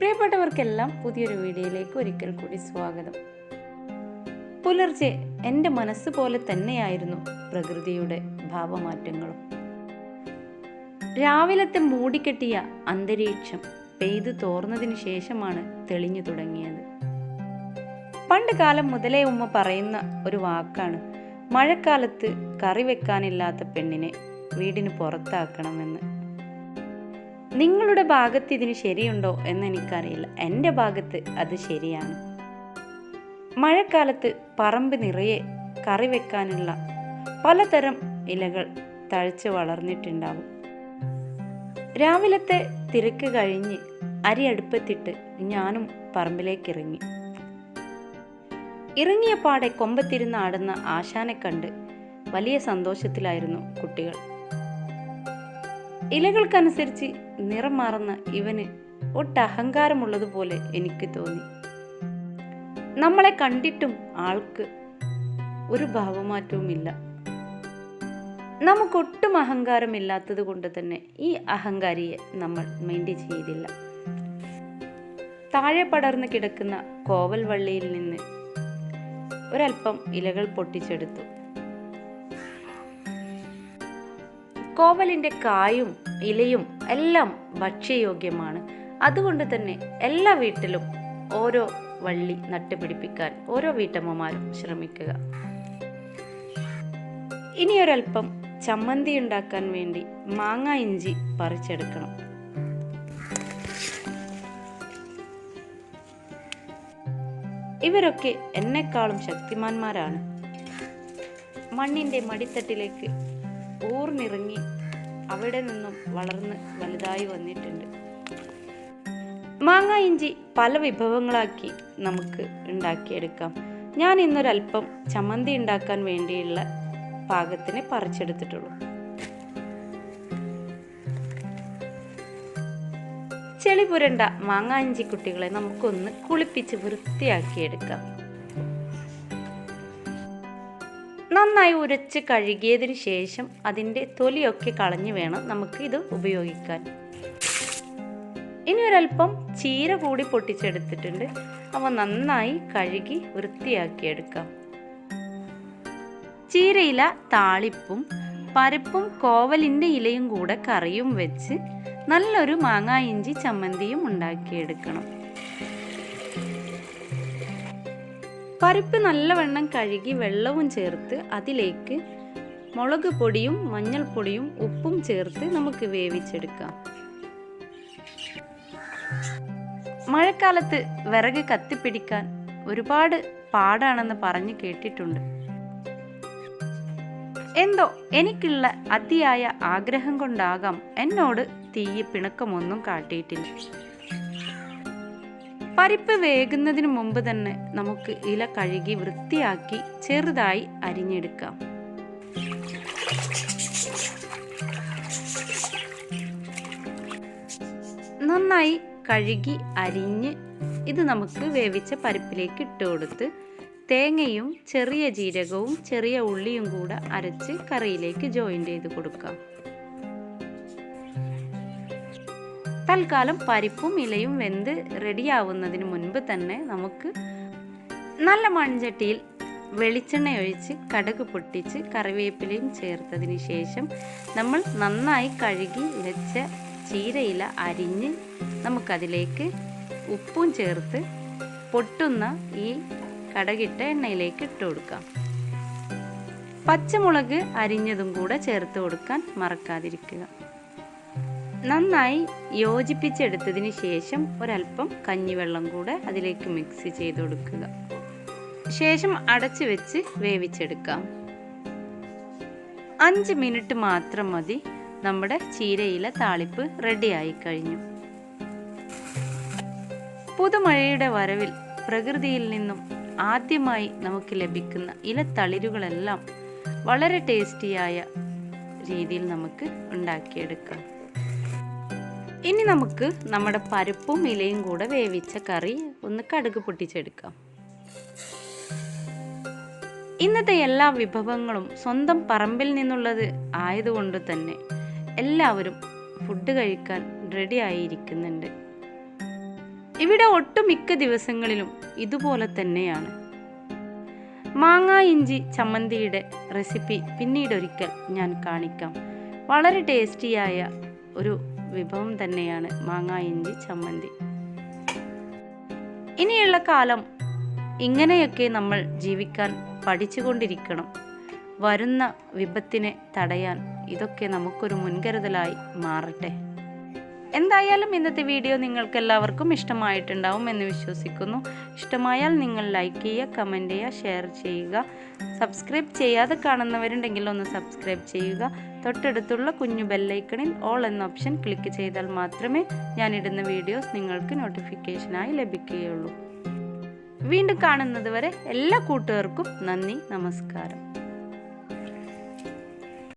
പ്രിയപ്പെട്ടവർക്കെല്ലാം പുതിയൊരു വീഡിയോയിലേക്ക് ഒരിക്കൽ കൂടി സ്വാഗതം. പുലർച്ചെ എന്റെ മനസ്സ് പോലെ തന്നെയായിരുന്നു പ്രകൃതിയുടെ ഭാവമാറ്റങ്ങളും. രാവിലത്തെ മൂടിക്കെട്ടിയ അന്തരീക്ഷം പെയ്തു തോർന്നതിന് ശേഷമാണ് തെളിഞ്ഞു തുടങ്ങിയത്. പണ്ട് കാലം മുതലേ ഉമ്മ പറയുന്ന ഒരു വാക്കാണ് മഴക്കാലത്ത് കറി വെക്കാനില്ലാത്ത പെണ്ണിനെ വീടിന് പുറത്താക്കണമെന്ന്. നിങ്ങളുടെ ഭാഗത്ത് ഇതിന് ശരിയുണ്ടോ എന്ന് എനിക്കറിയില്ല. എന്റെ ഭാഗത്ത് അത് ശരിയാണ്. മഴക്കാലത്ത് പറമ്പ് നിറയെ കറി വെക്കാനുള്ള പലതരം ഇലകൾ തഴച്ച് വളർന്നിട്ടുണ്ടാവും. രാവിലത്തെ തിരക്ക് കഴിഞ്ഞ് അരി അടുപ്പത്തിട്ട് ഞാനും പറമ്പിലേക്ക് ഇറങ്ങി ഇറങ്ങിയ പാടെ കൊമ്പത്തിരുന്ന് ആടുന്ന ആശാനെ കണ്ട് വലിയ സന്തോഷത്തിലായിരുന്നു കുട്ടികൾ. ഇലകൾക്കനുസരിച്ച് നിറം മാറുന്ന ഇവന് ഒട്ടഹങ്കാരമുള്ളതുപോലെ എനിക്ക് തോന്നി. നമ്മളെ കണ്ടിട്ടും ആൾക്ക് ഒരു ഭാവമാറ്റവുമില്ല. നമുക്കൊട്ടും അഹങ്കാരമില്ലാത്തത് കൊണ്ട് തന്നെ ഈ അഹങ്കാരിയെ നമ്മൾ മൈൻഡ് ചെയ്തില്ല. താഴെ പടർന്നു കിടക്കുന്ന കോവൽ വള്ളിയിൽ നിന്ന് ഒരൽപ്പം ഇലകൾ പൊട്ടിച്ചെടുത്തു. കോവലിന്റെ കായും ഇലയും എല്ലാം ഭക്ഷ്യയോഗ്യമാണ്. അതുകൊണ്ട് തന്നെ എല്ലാ വീട്ടിലും ഓരോ വള്ളി നട്ടുപിടിപ്പിക്കാൻ ഓരോ വീട്ടമ്മമാരും ശ്രമിക്കുക. ഇനി ഒരൽപ്പം ചമ്മന്തി ഉണ്ടാക്കാൻ വേണ്ടി മാങ്ങ ഇഞ്ചി പറിച്ചെടുക്കണം. ഇവരൊക്കെ എന്നെക്കാളും ശക്തിമാന്മാരാണ്. മണ്ണിന്റെ മടിത്തട്ടിലേക്ക് ഊർന്നിറങ്ങി അവിടെ നിന്നും വളർന്ന് വലുതായി വന്നിട്ടുണ്ട്. മാങ്ങ ഇഞ്ചി പല വിഭവങ്ങളാക്കി നമുക്ക് ഉണ്ടാക്കിയെടുക്കാം. ഞാൻ ഇന്നൊരല്പം ചമ്മന്തി ഉണ്ടാക്കാൻ വേണ്ടിയുള്ള പാകത്തിന് പറിച്ചെടുത്തിട്ടുള്ളൂ. ചെളി പുരണ്ട മാങ്ങാ ഇഞ്ചി കുട്ടികളെ നമുക്കൊന്ന് കുളിപ്പിച്ച് വൃത്തിയാക്കിയെടുക്കാം. നന്നായി ഉരച്ച് കഴുകിയതിന് ശേഷം അതിന്റെ തൊലിയൊക്കെ കളഞ്ഞു വേണം നമുക്ക് ഇത് ഉപയോഗിക്കാൻ. ഇനി ഒരല്പം ചീര കൂടി പൊട്ടിച്ചെടുത്തിട്ടുണ്ട്. അവ നന്നായി കഴുകി വൃത്തിയാക്കി എടുക്കാം ചീരയില താളിപ്പും പരിപ്പും കോവലിന്റെ ഇലയും കൂടെ കറിയും വെച്ച് നല്ലൊരു മാങ്ങാ ഇഞ്ചി ചമ്മന്തിയും ഉണ്ടാക്കിയെടുക്കണം. പരിപ്പ് നല്ലവണ്ണം കഴുകി വെള്ളവും ചേർത്ത് അതിലേക്ക് മുളക് പൊടിയും മഞ്ഞൾപ്പൊടിയും ഉപ്പും ചേർത്ത് നമുക്ക് വേവിച്ചെടുക്കാം. മഴക്കാലത്ത് വിറക് കത്തിപ്പിടിക്കാൻ ഒരുപാട് പാടാണെന്ന് പറഞ്ഞു കേട്ടിട്ടുണ്ട്. എന്തോ എനിക്കുള്ള അതിയായ ആഗ്രഹം കൊണ്ടാകാം എന്നോട് തീയ പിണക്കമൊന്നും കാട്ടിയിട്ടില്ല. പരിപ്പ് വേകുന്നതിന് മുമ്പ് തന്നെ നമുക്ക് ഇല കഴുകി വൃത്തിയാക്കി ചെറുതായി അരിഞ്ഞെടുക്കാം. നന്നായി കഴുകി അരിഞ്ഞ് ഇത് നമുക്ക് വേവിച്ച പരിപ്പിലേക്ക് ഇട്ട് കൊടുത്ത് തേങ്ങയും ചെറിയ ജീരകവും ചെറിയ ഉള്ളിയും കൂടെ അരച്ച് കറിയിലേക്ക് ജോയിന്റ് ചെയ്ത് കൊടുക്കാം. തൽക്കാലം പരിപ്പും ഇലയും വെന്ത് റെഡിയാവുന്നതിന് മുൻപ് തന്നെ നമുക്ക് നല്ല മൺചട്ടിയിൽ വെളിച്ചെണ്ണ ഒഴിച്ച് കടുക് പൊട്ടിച്ച് കറിവേപ്പിലയും ചേർത്തതിന് ശേഷം നമ്മൾ നന്നായി കഴുകി വെച്ച ചീരയില അരിഞ്ഞ് നമുക്കതിലേക്ക് ഉപ്പും ചേർത്ത് പൊട്ടുന്ന ഈ കടകിട്ട എണ്ണയിലേക്ക് ഇട്ട് കൊടുക്കാം. പച്ചമുളക് അരിഞ്ഞതും കൂടെ ചേർത്ത് കൊടുക്കാൻ മറക്കാതിരിക്കുക. നന്നായി യോജിപ്പിച്ചെടുത്തതിന് ശേഷം ഒരല്പം കഞ്ഞിവെള്ളം കൂടെ അതിലേക്ക് മിക്സ് ചെയ്ത് കൊടുക്കുക. ശേഷം അടച്ചു വെച്ച് വേവിച്ചെടുക്കാം. അഞ്ച് മിനിറ്റ് മാത്രം മതി. നമ്മുടെ ചീരയില താളിപ്പ് റെഡിയായി കഴിഞ്ഞു. പുതുമഴയുടെ വരവിൽ പ്രകൃതിയിൽ നിന്നും ആദ്യമായി നമുക്ക് ലഭിക്കുന്ന ഇലത്തളിരുകളെല്ലാം വളരെ ടേസ്റ്റിയായ രീതിയിൽ നമുക്ക് ഉണ്ടാക്കിയെടുക്കാം. ഇനി നമുക്ക് നമ്മുടെ പരിപ്പും ഇലയും കൂടെ വേവിച്ച കറി ഒന്ന് കടുക് പൊട്ടിച്ചെടുക്കാം. ഇന്നത്തെ എല്ലാ വിഭവങ്ങളും സ്വന്തം പറമ്പിൽ നിന്നുള്ളത് ആയതുകൊണ്ട് തന്നെ എല്ലാവരും ഫുഡ് കഴിക്കാൻ റെഡി ആയിരിക്കുന്നുണ്ട്. ഇവിടെ ഒട്ടുമിക്ക ദിവസങ്ങളിലും ഇതുപോലെ തന്നെയാണ്. മാങ്ങ ഇഞ്ചി ചമ്മന്തിയുടെ റെസിപ്പി പിന്നീടൊരിക്കൽ ഞാൻ കാണിക്കാം. വളരെ ടേസ്റ്റിയായ ഒരു വിഭവം തന്നെയാണ് മാങ്ങ ഇഞ്ചി ചമ്മന്തി. ഇനിയുള്ള കാലം ഇങ്ങനെയൊക്കെ നമ്മൾ ജീവിക്കാൻ പഠിച്ചുകൊണ്ടിരിക്കണം. വരുന്ന വിപത്തിനെ തടയാൻ ഇതൊക്കെ നമുക്കൊരു മുൻകരുതലായി മാറട്ടെ. എന്തായാലും ഇന്നത്തെ വീഡിയോ നിങ്ങൾക്ക് എല്ലാവർക്കും ഇഷ്ടമായിട്ടുണ്ടാവും എന്ന് വിശ്വസിക്കുന്നു. ഇഷ്ടമായാൽ നിങ്ങൾ ലൈക്ക് ചെയ്യുക കമന്റ് ചെയ്യുക ഷെയർ ചെയ്യുക. സബ്സ്ക്രൈബ് ചെയ്യാതെ കാണുന്നവരുണ്ടെങ്കിൽ ഒന്ന് സബ്സ്ക്രൈബ് ചെയ്യുക. തൊട്ടടുത്തുള്ള കുഞ്ഞു ബെല്ലൈക്കണിൽ ഓൾ എന്ന ഓപ്ഷൻ ക്ലിക്ക് ചെയ്താൽ മാത്രമേ ഞാനിടുന്ന വീഡിയോസ് നിങ്ങൾക്ക് നോട്ടിഫിക്കേഷനായി ലഭിക്കുകയുള്ളൂ. വീണ്ടും കാണുന്നതുവരെ എല്ലാ കൂട്ടുകാർക്കും നന്ദി നമസ്കാരം.